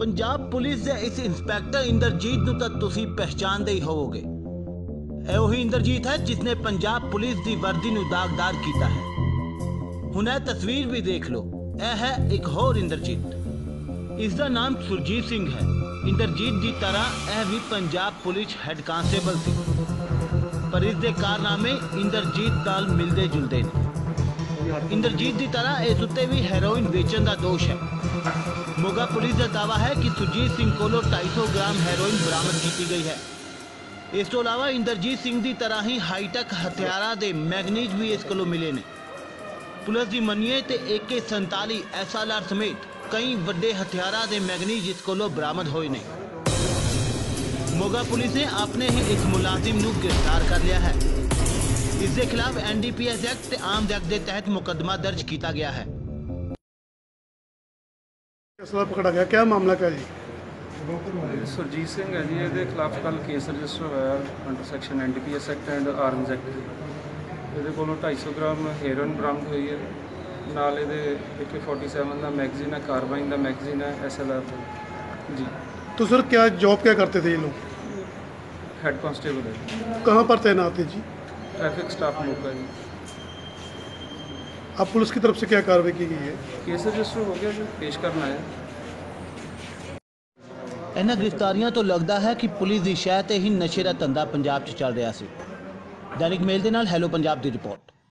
Punjab police ਦੇ ਇਸ inspector Inderjit ਨੂੰ ਤਾਂ ਤੁਸੀਂ ਪਹਿਚਾਣਦੇ ਹੀ ਹੋਵੋਗੇ। ਇਹ ਉਹੀ ਇੰਦਰਜੀਤ ਹੈ ਜਿਸ ਪੰਜਾਬ ਪੁਲਿਸ ਦੀ ਵਰਦੀ ਨੂੰ ਦਾਗਦਾਰ ਕੀਤਾ ਹੈ। ਹੁਣ ਇਹ ਤਸਵੀਰ ਵੀ ਦੇਖ ਲਓ। ਇਹ ਹੈ ਇੱਕ ਹੋਰ ਇੰਦਰਜੀਤ। ਇਸ ਦਾ ਨਾਮ ਸੁਰਜੀਤ ਸਿੰਘ ਹੈ। ਇੰਦਰਜੀਤ ਦੀ ਤਰ੍ਹਾਂ ਇਹ ਵੀ ਪੰਜਾਬ ਪੁਲਿਸ ਹੈੱਡ ਕਾਂਸਟੇਬਲ ਸੀ। ਪਰ ਇਸ ਦੇ ਕਾਰਨਾਮੇ ਇੰਦਰਜੀਤ ਨਾਲ ਮਿਲਦੇ ਜੁਲਦੇ ਨੇ। ਇੰਦਰਜੀਤ ਦੀ ਤਰ੍ਹਾਂ ਇਸ ਉੱਤੇ ਵੀ ਹੈਰੋਇਨ ਵੇਚਣ ਦਾ ਦੋਸ਼ ਹੈ। ਮੋਗਾ ਪੁਲਿਸ ਦਾ ਦਾਵਾ ਹੈ ਕਿ ਸੁਰਜੀਤ ਸਿੰਘ ਕੋਲੋਂ 250 ਗ੍ਰਾਮ ਹੈਰੋਇਨ ਬਰਾਮਦ ਕੀਤੀ ਗਈ ਹੈ। ਇਸ ਤੋਂ ਇਲਾਵਾ ਇੰਦਰਜੀਤ ਸਿੰਘ ਦੀ ਤਰ੍ਹਾਂ ਹੀ ਹਾਈਟੈਕ ਹਥਿਆਰਾਂ ਦੇ ਮੈਗਨੀਜ਼ ਵੀ ਇਸ ਕੋਲੋਂ ਮਿਲੇ ਨੇ। ਪੁਲਿਸ ਦੀ ਮੰਨੀਏ ਤੇ AK47 SLR ਸਮੇਤ ਕਈ ਵੱਡੇ ਹਥਿਆਰਾਂ ਦੇ ਮੈਗਨੀਜ਼ ਇਸ ਕੋਲੋਂ ਬਰਾਮਦ ਹੋਏ ਨੇ। ਮੋਗਾ ਪੁਲਿਸ ਨੇ ਆਪਣੇ ਹੀ ਇੱਕ ਮੁਲਾਜ਼ਮ ਨੂੰ ਗ੍ਰਿਫਤਾਰ ਕਰ ਲਿਆ ਹੈ। ਇਸ ਦੇ ਖਿਲਾਫ ਐਨਡੀਪੀਐਸ ਐਕਟ ਤੇ ਆਮ ਐਕਟ ਦੇ ਤਹਿਤ ਮੁਕੱਦਮਾ ਦਰਜ ਕੀਤਾ ਗਿਆ ਹੈ ਅਸਲਾ ਪਕੜਾ ਗਿਆ ਕਿਆ ਮਾਮਲਾ ਕਿਆ ਜੀ ਸੁਰਜੀਤ ਸਿੰਘ ਹੈ ਜੀ ਇਹਦੇ ਖਿਲਾਫ ਕੱਲ ਕੇਸ ਰਜਿਸਟਰ ਹੋਇਆ under section NDPS act and arms act ਇਹਦੇ ਕੋਲੋਂ 250 ਗ੍ਰਾਮ ਹੈਰੋਇਨ ਬਰਾਮਦ ਹੋਈ ਹੈ ਨਾਲ ਇਹਦੇ AK47 ਦਾ ਮੈਗਜ਼ੀਨ ਹੈ ਕਾਰਬਾਈਨ ਦਾ ਮੈਗਜ਼ੀਨ ਹੈ ਐਸਐਲਆਰ ਜੀ तो सर क्या जॉब क्या करते थे ये लोग ਹੈਡ ਕਾਂਸਟੇਬਲ ਹੈ कहाँ पर तैनात थे जी ਟ੍ਰੈਫਿਕ ਸਟਾਫ ਮੋਗਾ ਜੀ अब पुलिस की तरफ से क्या कार्रवाई की गई है ਕੇਸ ਰਜਿਸਟਰ ਹੋ ਗਿਆ ਜੀ ਪੇਸ਼ ਕਰਨਾ ਹੈ ਇਹਨਾਂ ਗ੍ਰਿਫਤਾਰੀਆਂ ਤੋਂ ਲੱਗਦਾ ਹੈ ਕਿ ਪੁਲਿਸ ਦੀ ਸ਼ਹਿ ਤੇ ਹੀ ਨਸ਼ੇ ਦਾ ਧੰਦਾ ਪੰਜਾਬ 'ਚ ਚੱਲ ਰਿਹਾ ਸੀ ਦੈਨਿਕ ਮੇਲ ਦੇ ਨਾਲ ਹੈਲੋ ਪੰਜਾਬ ਦੀ ਰਿਪੋਰਟ